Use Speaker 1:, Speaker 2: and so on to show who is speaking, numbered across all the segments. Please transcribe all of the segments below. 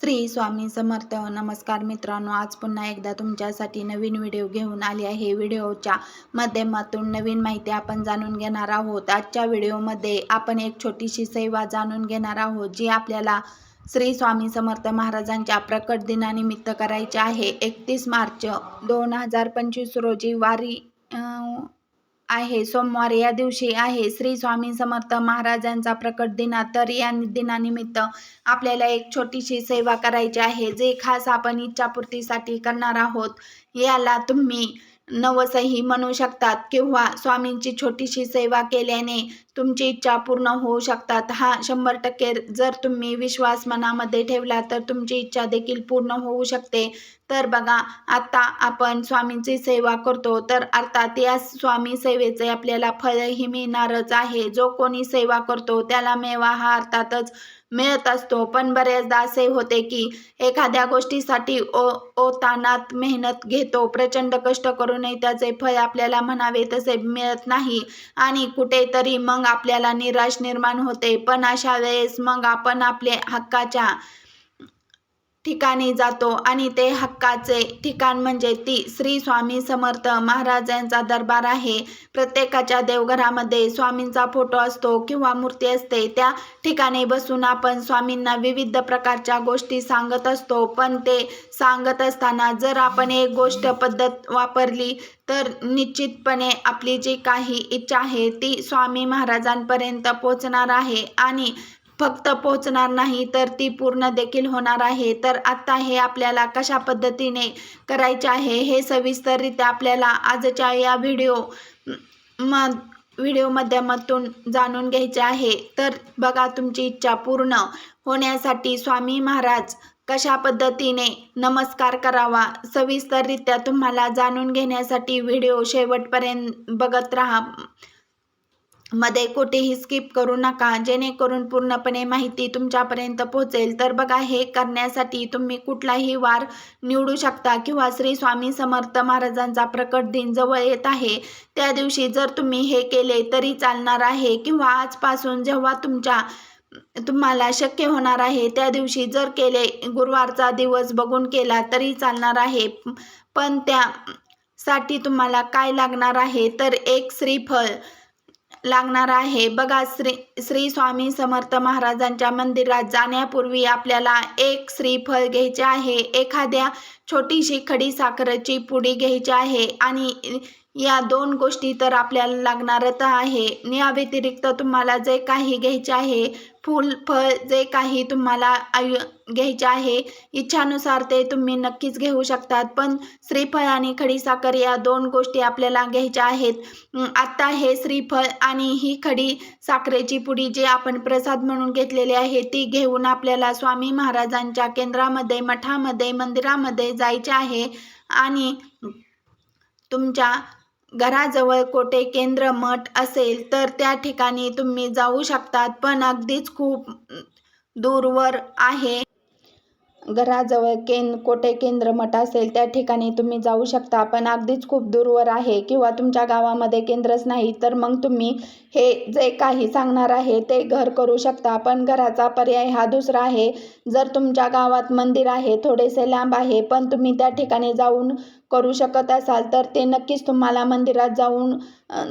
Speaker 1: श्री स्वामी समर्थ नमस्कार मित्रांनो. आज पुन्हा एकदा तुमच्यासाठी नवीन व्हिडिओ घेऊन आली आहे. व्हिडिओच्या माध्यमातून नवीन माहिती आपण जाणून घेणार आहोत. आजच्या व्हिडिओमध्ये आपण एक छोटीशी सेवा जाणून घेणार आहोत जी आपल्याला श्री स्वामी समर्थ महाराजांच्या प्रकट दिनानिमित्त करायची आहे. एकतीस मार्च दोन हजार पंचवीस रोजी वारी आ... आहे. सोमवार या दिवशी आहे. श्री स्वामी समर्थ महाराजांचा प्रकट दिना. तर या दिनानिमित्त आपल्याला एक छोटीशी सेवा करायची आहे. जे खास आपण इच्छापूर्तीसाठी करणार आहोत याला तुम्ही नवसही म्हणू शकतात किंवा स्वामींची छोटीशी सेवा केल्याने तुमची इच्छा पूर्ण होऊ शकतात. हा शंभर टक्के जर तुम्ही विश्वास मनामध्ये ठेवला तर तुमची इच्छा देखील पूर्ण होऊ शकते. तर बघा आता आपण स्वामींची सेवा करतो तर अर्थात या स्वामी सेवेचे आपल्याला फळही मिळणारच आहे. जो कोणी सेवा करतो त्याला मेवा हा अर्थातच मिळत असतो पण बरेचदा असे होते की एखाद्या गोष्टीसाठी ओ ओतानात मेहनत घेतो. प्रचंड कष्ट करूनही त्याचे फळ आपल्याला म्हणावे तसे मिळत नाही. आणि कुठेतरी मग आपल्याला निराश निर्माण होते. पण अशा वेळेस मग आपण आपले हक्काच्या ठिकाणी जातो आणि ते हक्काचे ठिकाण म्हणजे ती श्री स्वामी समर्थ महाराजांचा दरबार आहे. प्रत्येकाच्या देवघरामध्ये स्वामींचा फोटो असतो किंवा मूर्ती असते. त्या ठिकाणी बसून आपण स्वामींना विविध प्रकारच्या गोष्टी सांगत असतो. पण ते सांगत असताना जर आपण एक गोष्ट पद्धत वापरली तर निश्चितपणे आपली जी काही इच्छा आहे ती स्वामी महाराजांपर्यंत पोचणार आहे. आणि फक्त पोहोचणार नाही तर ती पूर्ण देखील होणार आहे. तर आता हे आपल्याला कशा पद्धतीने करायचे आहे हे सविस्तररित्या आपल्याला आजच्या या व्हिडिओ म व्हिडिओ माध्यमातून जाणून घ्यायचे आहे. तर बघा तुमची इच्छा पूर्ण होण्यासाठी स्वामी महाराज कशा पद्धतीने नमस्कार करावा सविस्तररित्या तुम्हाला जाणून घेण्यासाठी व्हिडिओ शेवटपर्यंत बघत राहा. मध्ये कुठेही स्किप करू नका जेणेकरून पूर्णपणे माहिती तुमच्यापर्यंत पोहोचेल. तर बघा हे करण्यासाठी तुम्ही कुठलाही वार निवडू शकता किंवा श्री स्वामी समर्थ महाराजांचा प्रकट दिन जवळ येत आहे. त्या दिवशी जर तुम्ही हे केले तरी चालणार आहे किंवा आजपासून जेव्हा तुमच्या तुम्हाला शक्य होणार आहे त्या दिवशी जर केले गुरुवारचा दिवस बघून केला तरी चालणार आहे. पण त्यासाठी तुम्हाला काय लागणार आहे? तर एक श्रीफळ लागणार आहे. बघा श्री श्री स्वामी समर्थ महाराजांच्या मंदिरात जाण्यापूर्वी आपल्याला एक श्रीफळ घ्यायचे आहे. एखाद्या छोटीशी खडी साखरेची पुडी घ्यायची आहे आणि या दोन गोष्टी तर आपल्याला लागणारच आहे. या व्यतिरिक्त तुम्हाला जे काही घ्यायचे आहे फूल फळ जे काही तुम्हाला आयु घ्यायचे आहे इच्छानुसार ते तुम्ही नक्कीच घेऊ शकतात. पण श्रीफळ आणि खडीसाखर या दोन गोष्टी आपल्याला घ्यायच्या आहेत. आत्ता हे श्रीफळ आणि ही खडी साखरेची पुडी जे आपण प्रसाद म्हणून घेतलेली आहे ती घेऊन आपल्याला स्वामी महाराजांच्या केंद्रामध्ये मठामध्ये मंदिरामध्ये जायचे आहे. आणि तुमच्या घराजवळ कोठे केंद्र मठ असेल तर त्या ठिकाणी तुम्ही जाऊ शकतात पण अगदीच खूप दूरवर आहे. घराजवळ केन कोठे केंद्र मठ असेल त्या ठिकाणी तुम्ही जाऊ शकता पण अगदीच खूप दूरवर आहे किंवा तुमच्या गावामध्ये केंद्रच नाही तर मग तुम्ही हे जे काही सांगणार आहे ते घर करू शकता. पण घराचा पर्याय हा दुसरा आहे. जर तुमच्या गावात मंदिर आहे थोडेसे लांब आहे पण तुम्ही त्या ठिकाणी जाऊन करू शकत असाल तर ते नक्कीच तुम्हाला मंदिरात जाऊन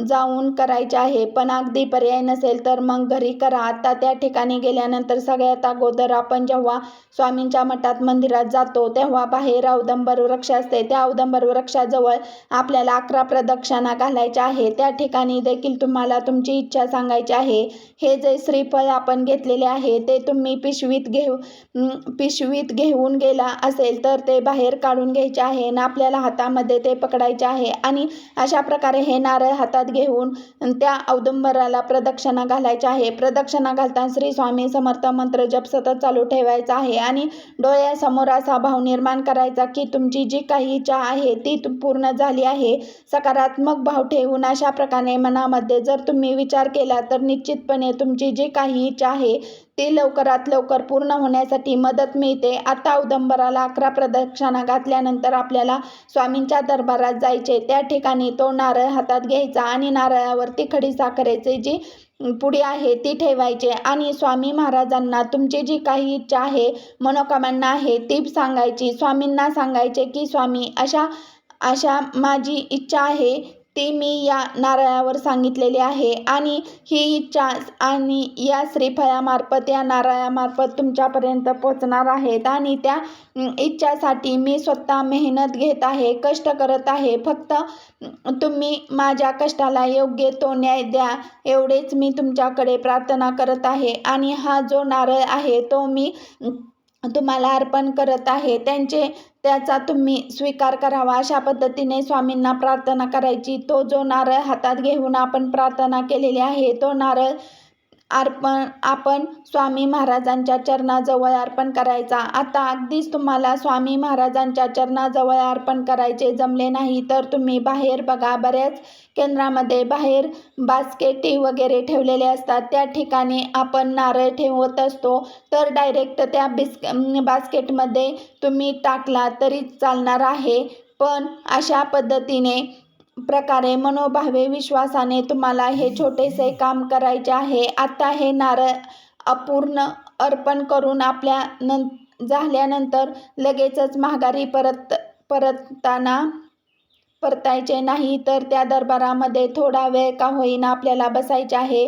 Speaker 1: जाऊन करायचे आहे. पण अगदी पर्याय नसेल तर मग घरी करा. आता त्या ठिकाणी गेल्यानंतर सगळ्यात अगोदर आपण जेव्हा स्वामींच्या मठात मंदिरात जातो तेव्हा बाहेर औदंबर वृक्ष असते. त्या औदंबर वृक्षाजवळ आपल्याला अकरा प्रदक्षिणा घालायच्या आहे त्या ठिकाणी देखील तुम्हाला तुमची इच्छा सांगायची आहे. हे जे श्रीफळ आपण घेतलेले आहे ते तुम्ही पिशवीत घेऊ पिशवीत घेऊन गेला असेल तर ते बाहेर काढून घ्यायचे आहे. आणि आपल्याला हातामध्ये ते पकडायचे आहे. आणि अशा प्रकारे हे नारळ हातात घेऊन त्या औदुंबराला प्रदक्षिणा घालायचे आहे. प्रदक्षिणा घालताना श्री स्वामी समर्थ मंत्र जप सतत चालू ठेवायचा आहे. आणि डोळ्यासमोर असा भाव निर्माण करायचा की तुमची जी काही इच्छा आहे ती पूर्ण झाली आहे. सकारात्मक भाव ठेवून अशा प्रकारे मनामध्ये जर तुम्ही विचार केला तर निश्चितपणे तुमची जी काही इच्छा आहे ती लवकरात लवकर पूर्ण होण्यासाठी मदत मिळते. आता औदंबराला अकरा प्रदक्षिणा घातल्यानंतर आपल्याला स्वामींच्या दरबारात जायचे. त्या ठिकाणी तो नारळ हातात घ्यायचा आणि नारळावरती खडी साखरेचे जी पुडी आहे ती ठेवायचे. आणि स्वामी महाराजांना तुमची जी काही इच्छा आहे मनोकामना आहे ती सांगायची. स्वामींना सांगायचे की स्वामी अशा अशा माझी इच्छा आहे ती मी या नारळावर सांगितलेले आहे. आणि ही इच्छा आणि या श्रीफळामार्फत या नारळामार्फत तुमच्यापर्यंत पोचणार आहेत. आणि त्या इच्छासाठी मी स्वतः मेहनत घेत आहे कष्ट करत आहे. फक्त तुम्ही माझ्या कष्टाला योग्य तो न्याय द्या एवढेच मी तुमच्याकडे प्रार्थना करत आहे. आणि हा जो नारळ आहे तो मी तुम्हाला अर्पण करत आहे. त्यांचे त्याचा तुम्ही स्वीकार करावा. अशा पद्धतीने स्वामींना प्रार्थना करायची. तो जो नारळ हातात घेऊन आपण प्रार्थना केलेली आहे तो नारळ अर्पण आपण स्वामी महाराजांच्या चरणाजवळ अर्पण करायचा. आता अगदीच तुम्हाला स्वामी महाराजांच्या चरणाजवळ अर्पण करायचे जमले नाही तर तुम्ही बाहेर बघा. बऱ्याच केंद्रामध्ये बाहेर बास्केटी वगैरे ठेवलेले असतात. त्या ठिकाणी आपण नारळ ठेवत असतो. तर डायरेक्ट त्या बिस्क बास्केटमध्ये तुम्ही टाकला तरी चालणार आहे. पण अशा पद्धतीने प्रकारे मनोभावे विश्वासाने तुम्हाला हे छोटेसे काम करायचे आहे. आता हे नारळ अपूर्ण अर्पण करून आपल्या नं झाल्यानंतर लगेचच माघारी परत परतताना परतायचे नाही तर त्या दरबारामध्ये थोडा वेळ का होईना आपल्याला बसायचे आहे.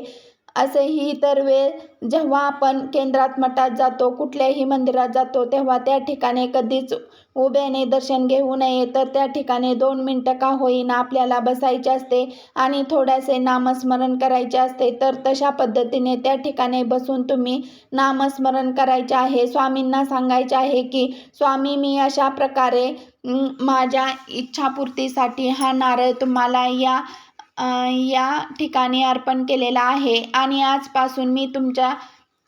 Speaker 1: असेही इतर वेळ जेव्हा आपण केंद्रात मठात जातो कुठल्याही मंदिरात जातो तेव्हा त्या ठिकाणी कधीच उभ्याने दर्शन घेऊ नये. तर त्या ठिकाणी दोन मिनटं का होईना आपल्याला बसायचे असते आणि थोडेसे नामस्मरण करायचे असते. तर तशा पद्धतीने त्या ठिकाणी बसून तुम्ही नामस्मरण करायचे आहे. स्वामींना सांगायचे आहे की स्वामी मी अशा प्रकारे माझ्या इच्छापूर्तीसाठी हा नारळ तुम्हाला या या ठिकाणी अर्पण केलेला आहे आणि आजपासून मी तुमच्या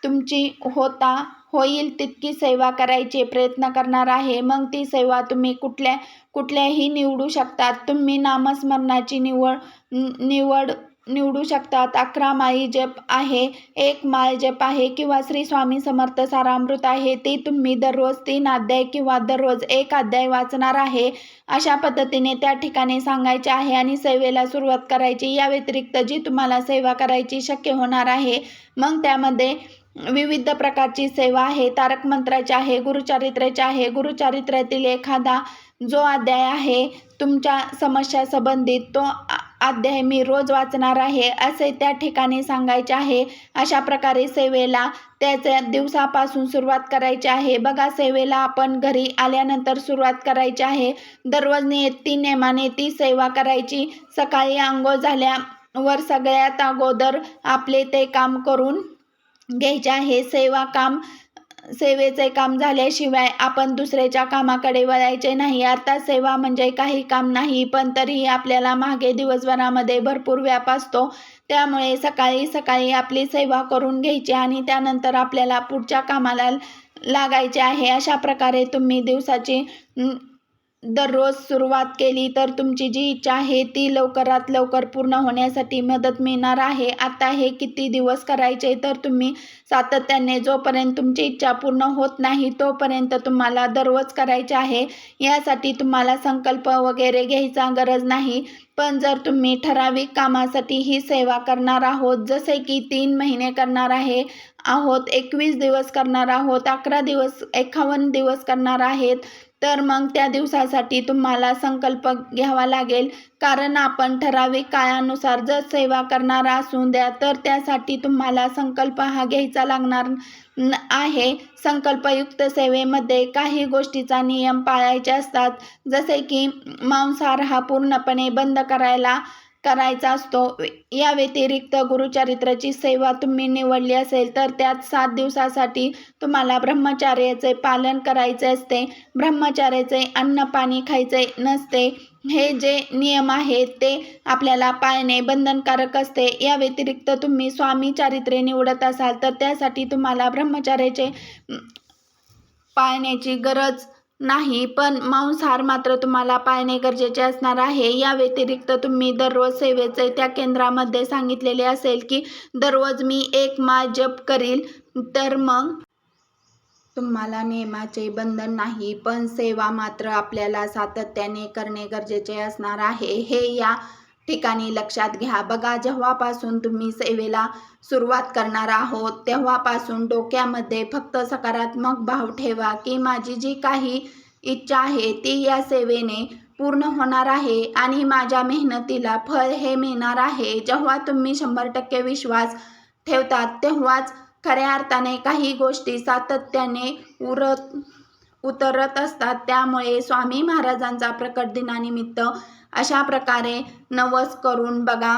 Speaker 1: तुमची होता होईल तितकी सेवा करायचे प्रयत्न करणार आहे. मग ती सेवा तुम्ही कुठल्या कुठल्याही निवडू शकतात. तुम्ही नामस्मरणाची निवड निवड निवडू शकतात. अकरा माळी जप आहे एक माळ जप आहे किंवा श्री स्वामी समर्थ सारामृत आहे ते तुम्ही दररोज तीन अध्याय किंवा दररोज एक अध्याय वाचणार आहे. अशा पद्धतीने त्या ठिकाणी सांगायचे आहे आणि सेवेला सुरुवात करायची. या व्यतिरिक्त जी तुम्हाला सेवा करायची शक्य होणार आहे मग त्यामध्ये विविध प्रकारची सेवा आहे. तारक मंत्राची आहे गुरुचारित्र्याची आहे. गुरुचारित्र्यातील एखादा जो अध्याय आहे तुमच्या समस्या संबंधित तो अध्याय मी रोज वाचणार आहे असे त्या ठिकाणी सांगायचे आहे. अशा प्रकारे सेवेला त्याच्या दिवसापासून सुरुवात करायची आहे. बघा सेवेला आपण घरी आल्यानंतर सुरुवात करायची आहे. दररोज नियती नेमाने ती सेवा करायची. सकाळी आंघोळ झाल्यावर सगळ्यात अगोदर आपले ते काम करून घ्यायचे आहे. सेवा काम सेवेचे काम झाल्याशिवाय आपण दुसऱ्याच्या कामाकडे वळायचे नाही. अर्थात सेवा म्हणजे काही काम नाही पण तरीही आपल्याला मागे दिवसभरामध्ये भरपूर व्याप असतो. त्यामुळे सकाळी सकाळी आपली सेवा करून घ्यायची आणि त्यानंतर आपल्याला पुढच्या कामाला लागायचे आहे. अशा प्रकारे तुम्ही दिवसाची दररोज सुरुवात केली तर तुमची जी इच्छा आहे ती लवकरात लवकर पूर्ण होण्यासाठी मदत मिळणार आहे. आता हे किती दिवस करायचे तर तुम्ही सातत्याने जोपर्यंत तुमची इच्छा पूर्ण होत नाही तोपर्यंत तुम्हाला दररोज करायचे आहे. यासाठी तुम्हाला संकल्प वगैरे घ्यायचा गरज नाही. पण जर तुम्ही ठराविक कामासाठी ही सेवा करणार आहोत जसे की तीन महिने करणार आहे आहोत एकवीस दिवस करणार आहोत अकरा दिवस एकावन्न दिवस करणार आहेत तर मग त्या दिवसासाठी तुम्हाला संकल्प घ्यावा लागेल. कारण आपण ठराविक काळानुसार जर सेवा करणारा असू द्या तर त्यासाठी तुम्हाला संकल्प हा घ्यायचा लागणार न- आहे. संकल्पयुक्त सेवेमध्ये काही गोष्टीचा नियम पाळायचे असतात. जसे की मांसाहार हा पूर्णपणे बंद करायला करायचा असतो. या व्यतिरिक्त गुरुचरित्राची सेवा तुम्ही निवडली असेल तर त्यात सात दिवसासाठी तुम्हाला ब्रह्मचार्याचे पालन करायचे असते. ब्रह्मचार्याचे अन्न पाणी खायचे नसते. हे जे नियम आहेत ते आपल्याला पाळणे बंधनकारक असते. या व्यतिरिक्त तुम्ही स्वामी चारित्र्य निवडत असाल तर त्यासाठी तुम्हाला ब्रह्मचार्याचे पाळण्याची गरज नाही पण मांसाहार मात्र तुम्हाला पाळणे गरजेचे असणार आहे. या व्यतिरिक्त तुम्ही दररोज सेवेचे त्या केंद्रामध्ये सांगितलेले असेल की दररोज मी एक मा जप करील तर मग? तुम्हाला नियमाचे बंधन नाही पण सेवा मात्र आपल्याला सातत्याने करणे गरजेचे असणार आहे. हे या ठिकाणी लक्षात घ्या. बघा जेव्हापासून तुम्ही सेवेला सुरुवात करणार आहोत तेव्हापासून डोक्यामध्ये फक्त सकारात्मक भाव ठेवा की माझी जी काही इच्छा आहे ती या सेवेने पूर्ण होणार आहे आणि माझ्या मेहनतीला फळ हे मिळणार आहे. जेव्हा तुम्ही शंभर टक्के विश्वास ठेवतात तेव्हाच खऱ्या अर्थाने काही गोष्टी सातत्याने उरत उतरत असतात. त्यामुळे स्वामी महाराजांचा प्रकट दिनानिमित्त अशा प्रकारे नवस करून बघा.